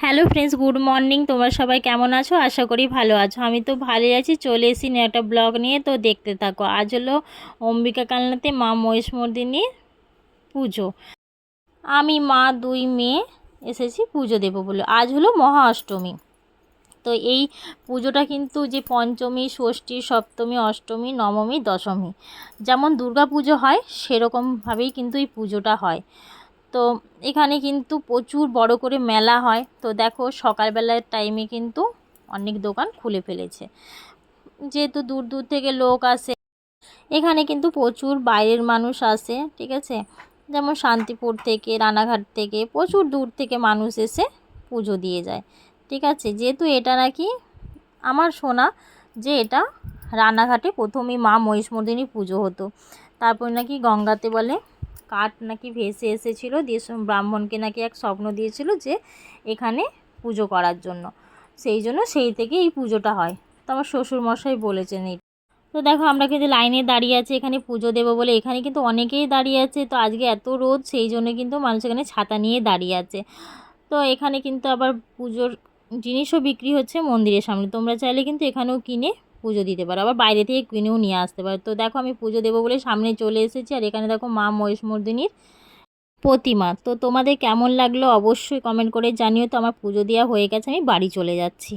Hello friends good morning তোমরা সবাই কেমন আছো? আশা করি ভালো আছো। আমি তো ভালোই আছি। চলে নিয়ে একটা ব্লগ নিয়ে। তো দেখতে থাকো। আজ হলো অম্বিকা কালনাতে মা মহিষমর্দিনীর পুজো। আমি, মা, দুই মেয়ে এসেছি পুজো দেবো বলে। আজ হলো মহা অষ্টমী। তো এই পুজোটা কিন্তু যে পঞ্চমী, ষষ্ঠী, সপ্তমী, অষ্টমী, নবমী, দশমী, যেমন দুর্গা পুজো হয়, সেরকমভাবেই কিন্তু এই পুজোটা হয়। তো এখানে কিন্তু প্রচুর বড় করে মেলা হয়। তো দেখো সকালবেলার টাইমে কিন্তু অনেক দোকান খুলে ফেলেছে। যেহেতু দূর দূর থেকে লোক আসে, এখানে কিন্তু প্রচুর বাইরের মানুষ আসে, ঠিক আছে? যেমন শান্তিপুর থেকে, রানাঘাট থেকে প্রচুর দূর থেকে মানুষ এসে পুজো দিয়ে যায়, ঠিক আছে? যেহেতু এটা নাকি আমার শোনা যে এটা রানাঘাটে প্রথমেই মা মহিষমর্দিনী পুজো হতো। তারপর নাকি গঙ্গাতে বলে কাঠ নাকি ভেসে এসেছিল, দিয়ে ব্রাহ্মণকে নাকি এক স্বপ্ন দিয়েছিল যে এখানে পুজো করার জন্য। সেই জন্য সেই থেকে এই পুজোটা হয়। তো আমার শ্বশুরমশাই বলেছেন এই তো দেখো, আমরা কিন্তু লাইনে দাঁড়িয়ে আছি, এখানে পুজো দেবো বলে। এখানে কিন্তু অনেকেই দাঁড়িয়ে আছে, তো আজকে এত রোদ, সেই জন্য কিন্তু মানুষ এখানে ছাতা নিয়ে দাঁড়িয়ে আছে। তো এখানে কিন্তু আবার পুজোর জিনিসও বিক্রি হচ্ছে মন্দিরের সামনে। তোমরা চাইলে কিন্তু এখানেও কিনে পুজো দিতে পারো। আবার বাইরে থেকে কিনেও নিয়ে আসতে পারো। তো দেখো আমি পুজো দেবো বলে সামনে চলে এসেছি আর এখানে দেখো মা মহিষমর্দিনীর প্রতিমা। তো তোমাদের কেমন লাগল অবশ্যই কমেন্ট করে জানিও। তো আমার পুজো দেওয়া হয়ে গেছে, আমি বাড়ি চলে যাচ্ছি।